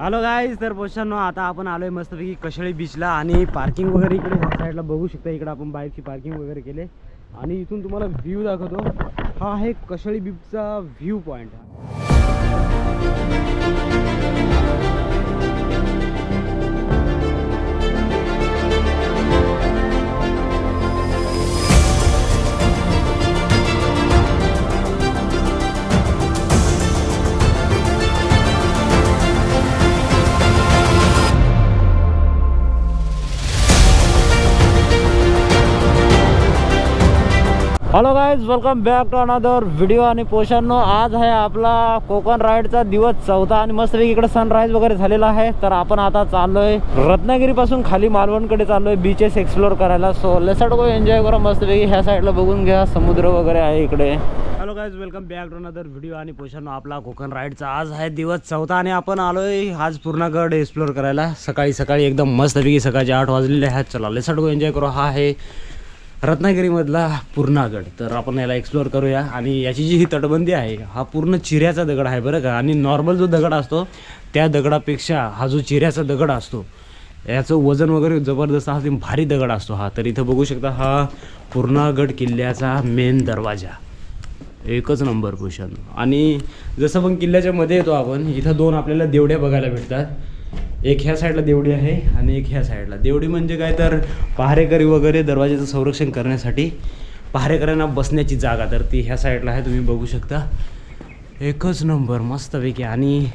Hello guys तर पोशांनो आता आपण आलोय मस्तपैकी कशळी बीचला आणि पार्किंग वगैरे इकडे ह्या साईडला बघू शकता. इकडे आपण बाईकची पार्किंग वगैरे केले. आणि इथून तुम्हाला व्ह्यू दाखवतो. हा आहे कशळी बीचचा view point hello guys welcome back to another video आणि पोशांनो आज आहे आपला कोकण राईडचा दिवस चौथा आणि मस्तपैकी इकडे सनराईज वगैरे झालेला आहे. तर आपण आता चाललोय रत्नागिरीपासून खाली मालवणकडे चाललोय बीचेस एक्सप्लोर करायला. सो लेसट गो एन्जॉय करा मस्तपैकी. ह्या साईडला बघून घ्या समुद्र वगैरे आहे इकडे. Hello guys welcome back to another video आणि पोशांनो आपला कोकण राईडचा आज आहे दिवस चौथा आणि आपण आलोय आज पूर्ण गड एक्सप्लोर करायला. सकाळी सकाळी एकदम मस्तपैकी सकाळचे आठ वाजलेले आहेत. चला लेसट गो एन्जॉय करू. हा आहे रत्नागिरीमधला पूर्णागड. तर आपण याला एक्सप्लोअर करूया. आणि याची जी ही तटबंदी आहे हा पूर्ण चिऱ्याचा दगड आहे बरं का. आणि नॉर्मल जो दगड असतो त्या दगडापेक्षा हा जो चिऱ्याचा दगड असतो याचं वजन वगैरे जबरदस्त हा भारी दगड असतो हा. तर इथं बघू शकता हा पूर्णागड किल्ल्याचा मेन दरवाजा. एकच नंबर भूषण आणि जसं पण किल्ल्याच्या मध्ये येतो आपण इथं दोन आपल्याला देवड्या बघायला भेटतात. एक ह्या साईडला देवडी आहे आणि एक ह्या साईडला देवडी म्हणजे काय तर पहारेकरी वगैरे दरवाजाचं संरक्षण करण्यासाठी पहारेकऱ्यांना बसण्याची जागा. तर ती ह्या साईडला आहे तुम्ही बघू शकता. एकच नंबर मस्तपैकी. आणि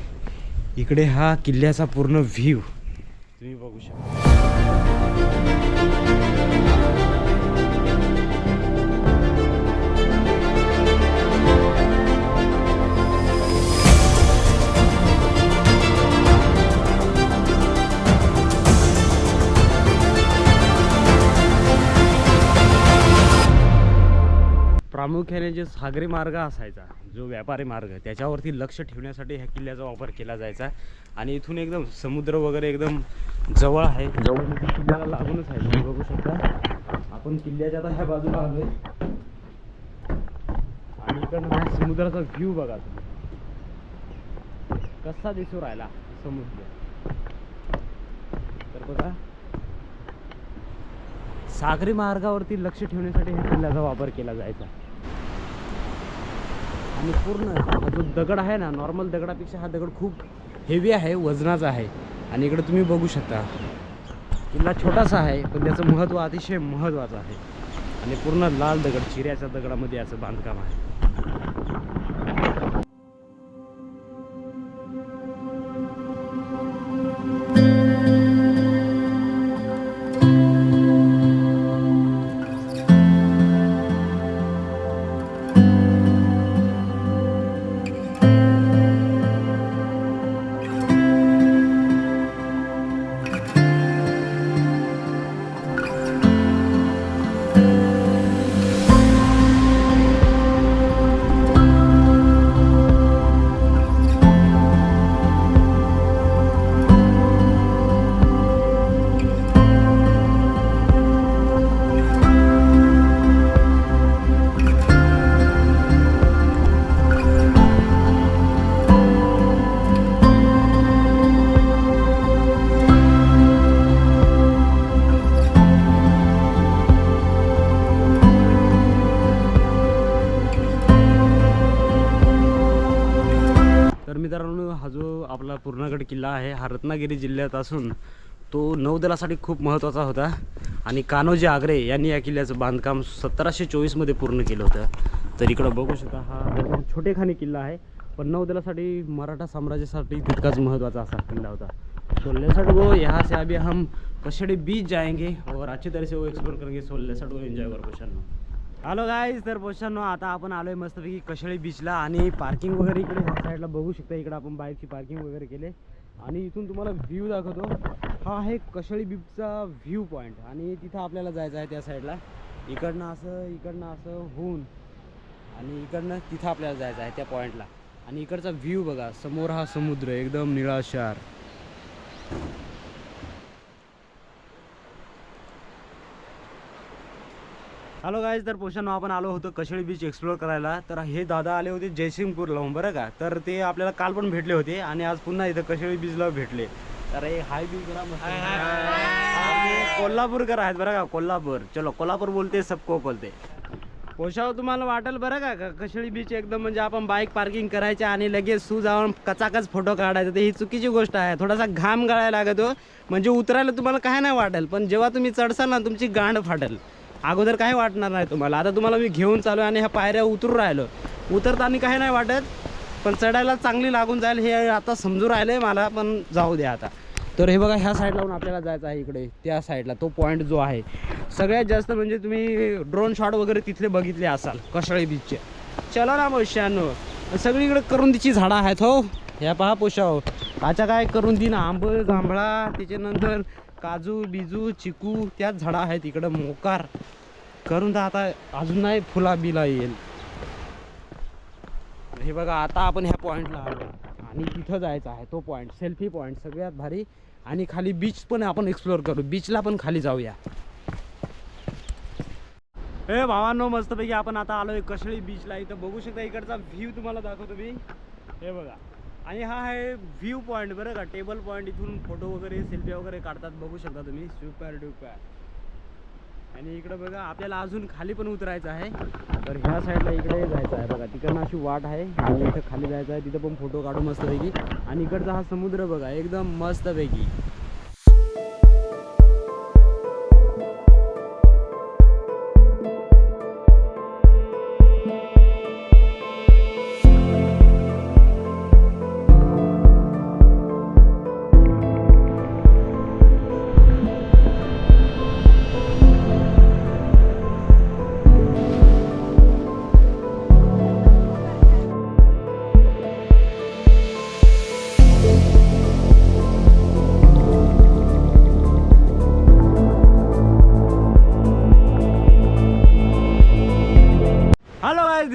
इकडे हा किल्ल्याचा पूर्ण व्ह्यू तुम्ही बघू शकता. प्रामुख्याने जे सागरी मार्ग असायचा जो व्यापारी मार्ग त्याच्यावरती लक्ष ठेवण्यासाठी ह्या किल्ल्याचा वापर केला जायचा. आणि इथून एकदम समुद्र वगैरे एकदम जवळ आहे. जवळ म्हणजे किल्ल्याला लागूनच आहे तुम्ही बघू शकता. आपण किल्ल्याच्या आता ह्या बाजूला आलोय. आणि इकडनं समुद्राचा व्ह्यू बघा तुम्ही. कसा दिसू राहिला समुद्र. तर बघा. सागरी मार्गावरती लक्ष ठेवण्यासाठी ह्या किल्ल्याचा वापर केला जायचा. आणि पूर्ण हा जो दगड आहे ना नॉर्मल दगडापेक्षा हा दगड खूप हेवी आहे वजनाचा आहे. आणि इकडे तुम्ही बघू शकता किल्ला छोटासा आहे पण त्याचं महत्त्व अतिशय महत्त्वाचं आहे. आणि पूर्ण लाल दगड चिऱ्याच्या दगडामध्ये याचं बांधकाम आहे. आपला पूर्णगड किल्ला आहे. हा रत्नागिरी जिल्ह्यात असून तो नौदलासाठी खूप महत्त्वाचा होता. आणि कान्होजी आग्रे यांनी या किल्ल्याचं बांधकाम सतराशे चोवीसमध्ये पूर्ण केलं होतं. तर इकडं बघू शकता हा छोटेखानी किल्ला आहे. पण नौदलासाठी मराठा साम्राज्यासाठी तितकाच महत्त्वाचा असा किल्ला होता. तो गो यहाँ से अभी हम कशेड़ी बीच जाएंगे और अच्छी तरह से वो एक्सप्लोर करेंगे. सो गो एन्जॉय कर हॅलो गाईज तर पोशांनो आता आपण आलोय मस्तपैकी कशळी बीचला आणि पार्किंग वगैरे इकडे ह्या साईडला बघू शकता. इकडे आपण बाईकची पार्किंग वगैरे केले. आणि इथून तुम्हाला व्ह्यू दाखवतो. हा आहे कशळी बीचचा व्ह्यू पॉईंट आणि तिथं आपल्याला जायचं आहे त्या साईडला इकडनं असं इकडनं असं होऊन आणि इकडनं तिथं आपल्याला जायचं आहे त्या पॉईंटला आणि इकडचा व्ह्यू बघा समोर हा समुद्र एकदम निळाशार हॅलो गाईज तर पोषण आपण आलो होतो कशेळी बीच एक्सप्लोअर करायला. तर हे दादा आले होते जयसिंगपूरला बरं का? तर ते आपल्याला काल पण भेटले होते आणि आज पुन्हा इथं कशेळी बीचला भेटले. तर हे हाय बीच कोल्हापूरकर आहेत बरं का? कोल्हापूर. चलो कोल्हापूर बोलते सबको बोलते. पोशाव तुम्हाला वाटेल बरं का? का कशेळी बीच एकदम म्हणजे आपण बाईक पार्किंग करायचे आणि लगेच सू जाऊन कचाकच फोटो काढायचा. तर ही चुकीची गोष्ट आहे. थोडासा घाम गाळायला लागतो. म्हणजे उतरायला तुम्हाला काय नाही वाटेल. पण जेव्हा तुम्ही चढसाल ना तुमची गांड फाटेल. अगोदर काही वाटणार नाही तुम्हाला? आता तुम्हाला मी घेऊन चालू आहे आणि ह्या पायऱ्या उतरू राहिलो. उतरताना काही नाही वाटत पण चढायला चांगली लागून जाईल हे आता समजू राहिले मला पण जाऊ द्या आता. तर हे बघा ह्या साईडला लावून आपल्याला जायचं आहे इकडे. त्या साईडला तो पॉईंट जो आहे. सगळ्यात जास्त म्हणजे तुम्ही ड्रोन शॉट वगैरे तिथले बघितले असाल कशाळे बीचचे चला ना मोशानो सगळीकडे करून तिची झाडं आहेत हो. ह्या पहा पोशाव अच्छा काय करून ती ना आंब जांभळा त्याच्यानंतर काजू बिजू चिकू त्याच झाडं आहेत इकडं मोकार. करून तर आता अजून नाही फुला बिला येईल. हे बघा आता आपण ह्या पॉईंटला आलो. आणि तिथं जायचं आहे तो पॉईंट सेल्फी पॉईंट सगळ्यात भारी. आणि खाली बीच पण आपण एक्सप्लोअर करू. बीचला पण खाली जाऊया. हे भावांनो मस्तपैकी आपण आता आलोय कशळी बीचला इथं बघू शकता इकडचा व्ह्यू तुम्हाला दाखवतो मी. हे बघा. आणि हा आहे व्ह्यू पॉईंट बरं का टेबल पॉईंट इथून फोटो वगैरे सेल्फी वगैरे काढतात बघू शकता तुम्ही. सुपर डुपर आणि इकडं बघा आपल्याला अजून खाली पण उतरायचं आहे. तर ह्या साईडला इकडे जायचं आहे बघा. तिकडनं अशी वाट आहे. आणि इथं खाली जायचं आहे. तिथं पण फोटो काढू मस्तपैकी. आणि इकडचा हा समुद्र बघा एकदम मस्तपैकी.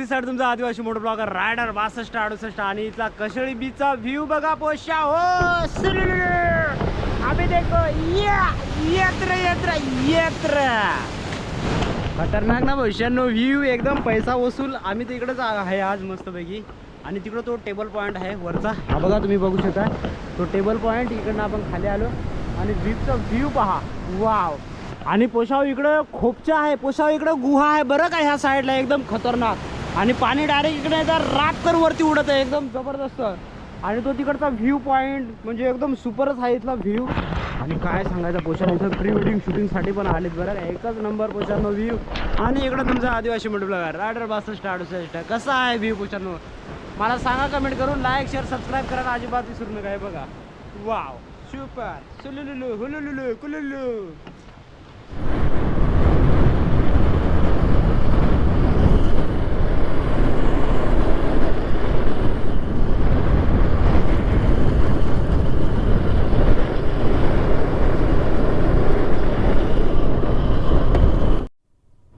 हॅलो साईड तुमचा आदिवासी मोटर ब्लॉगर रायडर बासष्ट अडुसष्ट आणि इथला कशळी बीचा व्ह्यू बघा पोशा हो आम्ही देखो येत्र येत्र येत्र. खतरनाक ना भविष्यानो व्ह्यू एकदम पैसा वसूल. आम्ही तिकडेच आहे आज मस्तपैकी. आणि तिकडं तो टेबल पॉईंट आहे वरचा. हा बघा तुम्ही बघू शकता. तो टेबल पॉईंट इकडनं आपण खाली आलो. आणि बीचचा व्ह्यू पहा. वाव आणि पोशाव इकडं खोपचा आहे. पोशाव इकडं गुहा आहे. बरं का ह्या साईडला एकदम खतरनाक. आणि पाणी डायरेक्ट इकडे येतात रातकर वरती उडत आहे. एकदम जबरदस्त. आणि तो तिकडचा व्ह्यू पॉईंट म्हणजे एकदम सुपरच आहे इथला व्ह्यू आणि काय सांगायचं पोशाव इथं प्री वेडिंग शूटिंगसाठी पण आलेत बरं. एकच नंबर पोशानो व्ह्यू आणि इकडं तुमचा आदिवासी म्हटलं रायडर बासष्ट अडुसष्ट कसा आहे व्ह्यू पोषण मला सांगा कमेंट करून. लाईक शेअर सबस्क्राईब करायला अजिबात विसरू नका. हे बघा. वाव सुपर सुलुलुलु हुलुलुलु कुलुलु.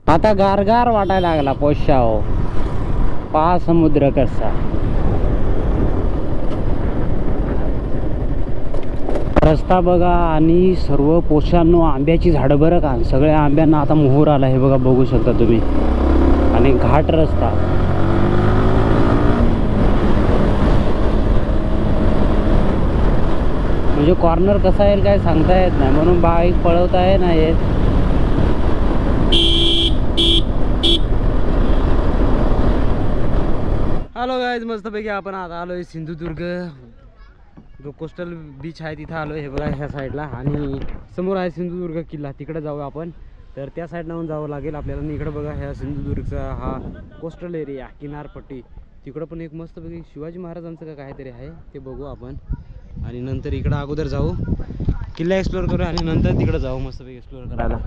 आता गारगार वाटायला लागला पोशाव. पहा समुद्र कसा. रस्ता बघा आणि सर्व पोशांनो आंब्याची झाडं बरं का? सगळ्या आंब्यांना आता मोहर आला हे बघा बघू शकता तुम्ही. आणि घाट रस्ता. म्हणजे कॉर्नर कसा येईल काय सांगता येत नाही म्हणून बाईक पळवता येत नाही येत हॅलो गायज मस्तपैकी आपण आता आलो आहे सिंधुदुर्ग. जो कोस्टल बीच आहे तिथं आलो हे बघा ह्या साईडला आणि समोर आहे सिंधुदुर्ग किल्ला. तिकडे जाऊ आपण. तर त्या साईडनं जावं लागेल आपल्याला. आणि इकडं बघा ह्या सिंधुदुर्गचा हा कोस्टल एरिया किनारपट्टी. तिकडं पण एक मस्तपैकी शिवाजी महाराजांचं का काहीतरी आहे ते बघू आपण. आणि नंतर इकडं अगोदर जाऊ. किल्ला एक्सप्लोअर करू आणि नंतर तिकडं जाऊ. मस्तपैकी एक्सप्लोअर करायला.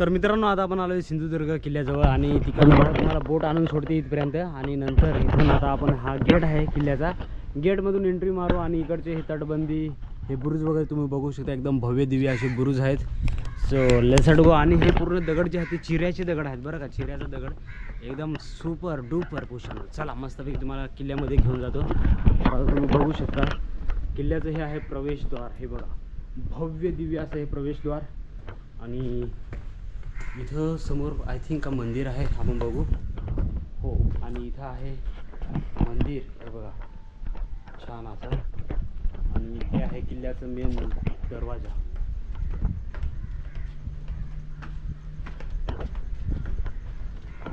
तर मित्रांनो आता आपण आलो सिंधुदुर्ग किल्ल्याजवळ आणि तिकडून तुम्हाला बोट आणून सोडते इथपर्यंत. आणि नंतर इथून आता आपण हा गेट आहे किल्ल्याचा. गेटमधून एंट्री मारू आणि इकडचे हे तटबंदी हे बुरुज वगैरे तुम्ही बघू शकता. एकदम भव्य दिव्य असे बुरुज आहेत. सो लेसट गो आणि हे पूर्ण दगड जे आहेत ते चिऱ्याचे दगड आहेत बरं का. चिऱ्याचा दगड एकदम सुपर डुपर पोषण चला मस्तपैकी तुम्हाला किल्ल्यामध्ये घेऊन जातो. तुम्ही बघू शकता किल्ल्याचं हे आहे प्रवेशद्वार. हे बघा भव्य दिव्य असं हे प्रवेशद्वार. आणि इथं समोर आय थिंक का मंदिर आहे थांबून बघू. हो आणि इथं आहे मंदिर. हे बघा छान असं आणि हे आहे किल्ल्याचं मेन दरवाजा.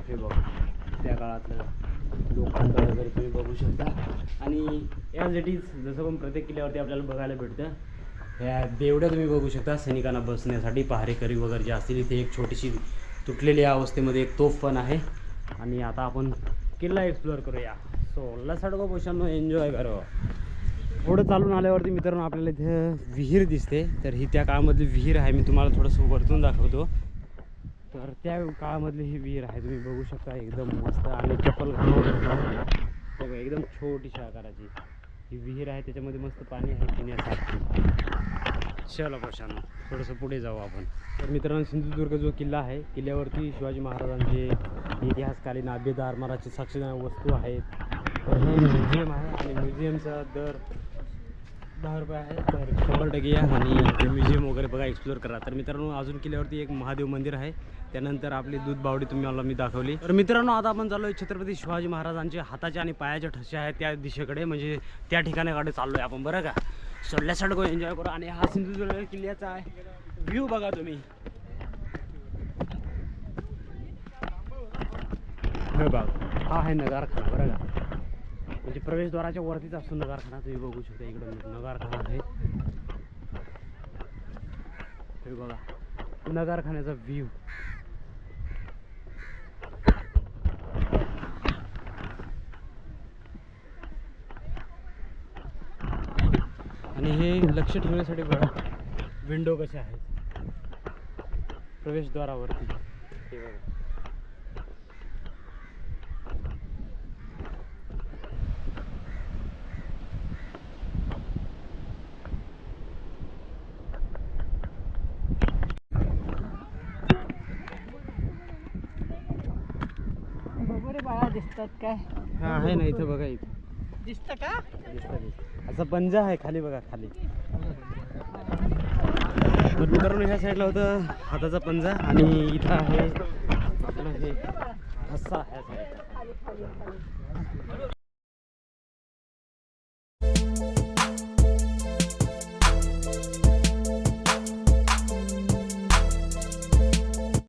हे बघा त्या काळातलं लोखंड वगैरे तुम्ही बघू शकता. आणि ॲज इट इज जसं पण प्रत्येक किल्ल्यावरती आपल्याला बघायला भेटतं ह्या बेवड्या तुम्ही बघू शकता सैनिकांना बसण्यासाठी पहारेकरी वगैरे जे असतील इथे एक छोटीशी तुटलेली अवस्थेमध्ये एक तोफ पण आहे. आणि आता आपण किल्ला एक्सप्लोअर करूया. सो लसाडगो पोशांनो एन्जॉय करो. पुढं चालून आल्यावरती मित्रांनो आपल्याला इथे विहीर दिसते. तर ही त्या काळामधली विहीर आहे मी तुम्हाला थोडंसं वरतून दाखवतो. तर त्या काळामधली ही विहीर आहे तुम्ही बघू शकता एकदम मस्त आणि चप्पल घालून बघा एकदम छोटीशी आकाराची. ही विहीर आहे त्याच्यामध्ये मस्त पाणी आहे पिण्यासाठी. चला प्रशांत थोडंसं पुढे जाऊ आपण. तर मित्रांनो सिंधुदुर्ग जो किल्ला आहे किल्ल्यावरती शिवाजी महाराजांचे इतिहासकालीन आभेदार महाराजचे साक्षीदार वस्तू आहेत. तर हे म्युझियम आहे आणि म्युझियमचा दर दहा रुपये आहे तर शंभर टक्के या. आणि ते म्युझियम वगैरे बघा एक्सप्लोअर करा. तर मित्रांनो अजून किल्ल्यावरती एक महादेव मंदिर आहे. त्यानंतर आपली दूध बावडी तुम्ही मला मी दाखवली. तर मित्रांनो आता आपण चाललो आहे छत्रपती शिवाजी महाराजांचे हाताच्या आणि पायाच्या ठसे आहेत त्या दिशेकडे. म्हणजे त्या ठिकाणाकडे चाललो आहे आपण बरं का? सोडल्यासाठी एन्जॉय करू. आणि हा सिंधुदुर्ग किल्ल्याचा आहे. व्ह्यू बघा तुम्ही. हे बघा. हा आहे नगारखाना बरं का? म्हणजे प्रवेशद्वाराच्या वरतीच असतो नगारखाना तुम्ही बघू शकता. इकडं नगारखाना आहे. हे बघा नगारखान्याचा व्ह्यू आणि हे लक्ष ठेवण्यासाठी बघा विंडो कसे आहेत. प्रवेशद्वारावरती. हे बघा. दिसतात काय? हा आहे ना इथं बघा इथं. दिसत का? दिसतं दिसतं. असा पंजा आहे खाली बघा खाली. तर मित्रांनो ह्या साईडला होतं हाताचा पंजा आणि इथं आहे आपलं हे ठसा ह्या साईडला